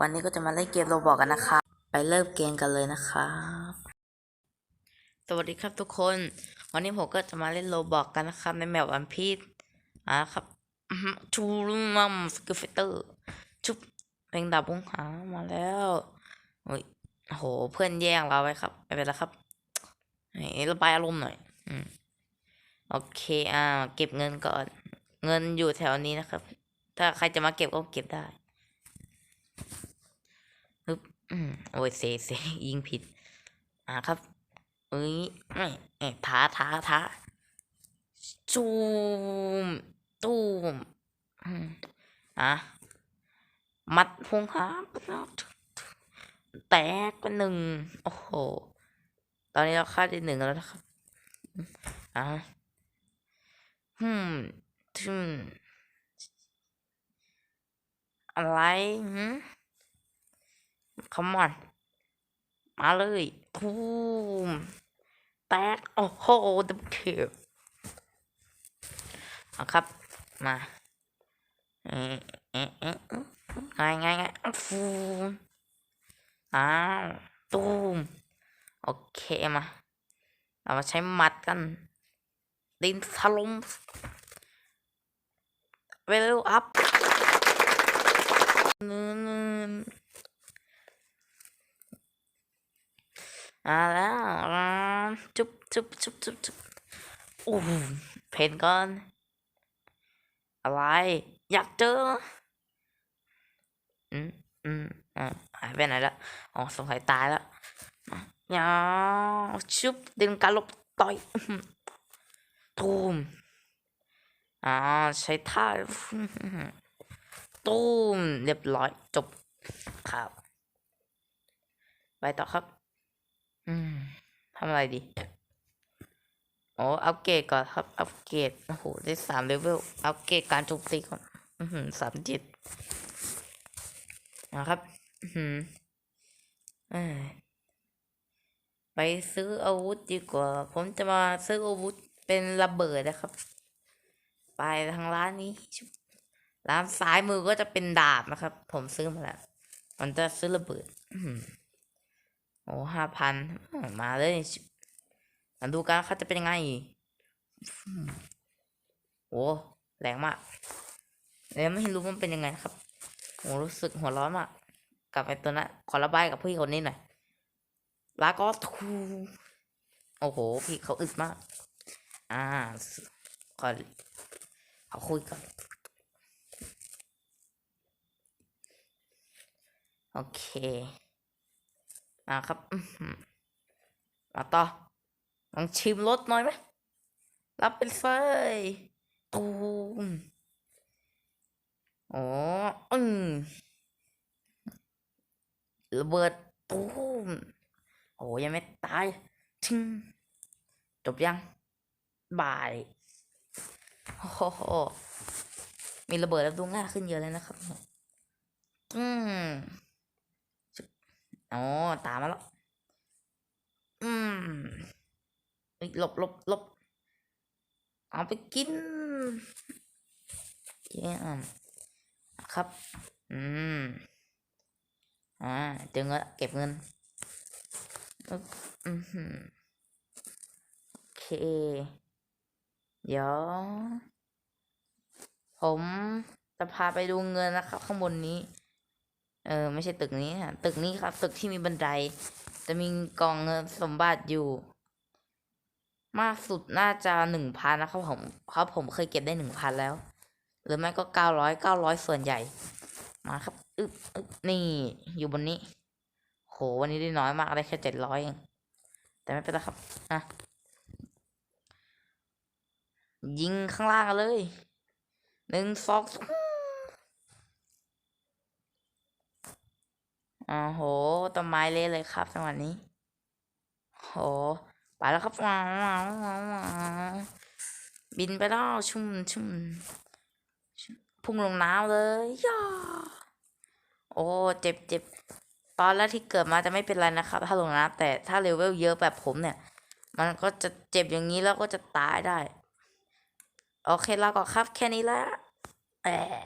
วันนี้ก็จะมาเล่นเกมโรบอกกันนะคะ ไปเริ่มเกมกันเลยนะครับสวัสดีครับทุกคน วันนี้ผมก็จะมาเล่นโรบอกกันนะครับในแมปวันพีชอ่าครับชูรุมัมสกิฟเตอร์ชุบเพลงดาบวงหามาแล้วโอ้ยโหเพื่อนแย่งเราไว้ครับไม่เป็นไรครับให้ระบายอารมณ์หน่อยอืมโอเคอ่าเก็บเงินก่อน เงินอยู่แถวนี้นะครับ ถ้าใครจะมาเก็บก็เก็บได้ อืมโอ้ยเซเซยิงผิด อ่าครับเอ้ยเอ้ยเอ้ยท้าท้าท้าจูมตูมอืมอะมัดพงหาแตกไปหนึ่งโอ้โห ตอนนี้เราฆ่าได้หนึ่งแล้วนะครับอะฮึมทึมอะไรหืม คอมอน มาเลยทูมแตก โอ้โหดับเคิลเอาครับ มาเอ๊ะเอ๊ะเอ๊ะไงไงไงฟูมอ้าวตูม โอเคมา เรามาใช้หมัดกัน ดินถล่มเวลอัพเงิน อ่าแล้วอ่าจุ๊บจุ๊บจุ๊บจุ๊บจุ๊บโอ้เพนก่อน อะไร อยากเจอ อืมอืมอ่าหายไปไหนล้วอ๋อสงสัยตายแล้วยาชุบดึงการลบต่อยตูมอ่าใช้ท่าตูมเรียบร้อยจบครับ ไปต่อครับ อืมทำอะไรดีโอ้อัปเกรดก่อนครับ อัปเกรด โอ้โห ได้สามเลเวล อัปเกรดการโจมตีก่อน อือหือสามจิตนะครับ อือหือเอ้ยไปซื้ออาวุธดีกว่า ผมจะมาซื้ออาวุธเป็นระเบิดนะครับ ไปทางร้านนี้ ร้านซ้ายมือก็จะเป็นดาบนะครับ ผมซื้อมาแล้ว มันจะซื้อระเบิดอื โอ้ห้าพันมาเลยมาดูกันเขาจะเป็นยังไงอืมโอ้แรงมากแล้วไม่รู้มันเป็นยังไงครับโอ้รู้สึกหัวร้อนมากกลับไปตัวนั้นขอระบายกับพี่คนนี้หน่อยลาก็ทูโอ้โห พี่เขาอึดมาก อ่าขอขอคุยก่อนโอเค มาครับมาต่อลองชิมรสหน่อยไหมรับเป็นเฟยตูมโอ้อืมระเบิดตูมโอ้ยังไม่ตายทิ้งจบยังบายโอ้โหมีระเบิดแล้วดูง่ายขึ้นเยอะเลยนะครับ อืม อ๋อตามมาแล้ว อืมเอ้ยหลบหลบหลบเอาไปกินเยี่ยมครับ อืม อ่าเจอเงินเก็บเงินอึ๊บอือหือโอเค เดี๋ยว ผมจะพาไปดูเงินนะครับ ข้างบนนี้ เออไม่ใช่ตึกนี้ฮะตึกนี้ครับ ตึกที่มีบันได จะมีกล่องเงินสมบัติอยู่ มากสุดน่าจะหนึ่งพันนะครับผมเพราะผมเคยเก็บได้หนึ่งพันแล้ว หรือไม่ก็เก้าร้อยเก้าร้อยส่วนใหญ่ มาครับอึ๊บอึ๊บนี่อยู่บนนี้ โหวันนี้ได้น้อยมากได้แค่เจ็ดร้อยเองแต่ไม่เป็นไรครับอะยิงข้างล่างเลยหนึ่งสอง อ่าโหต้นไม้เละเลยครับจังหวะนี้ โหไปแล้วครับว้าวว้าวว้าวบินไปแล้วชุ่มชุ่มพุ่งลงน้ำเลยย่าโอ้เจ็บเจ็บตอนแรกที่เกิดมาจะไม่เป็นไรนะครับ ถ้าลงน้ำแต่ถ้าเลเวลเยอะแบบผมเนี่ย มันก็จะเจ็บอย่างนี้แล้วก็จะตายได้ โอเคลาก่อนครับแค่นี้และแอะ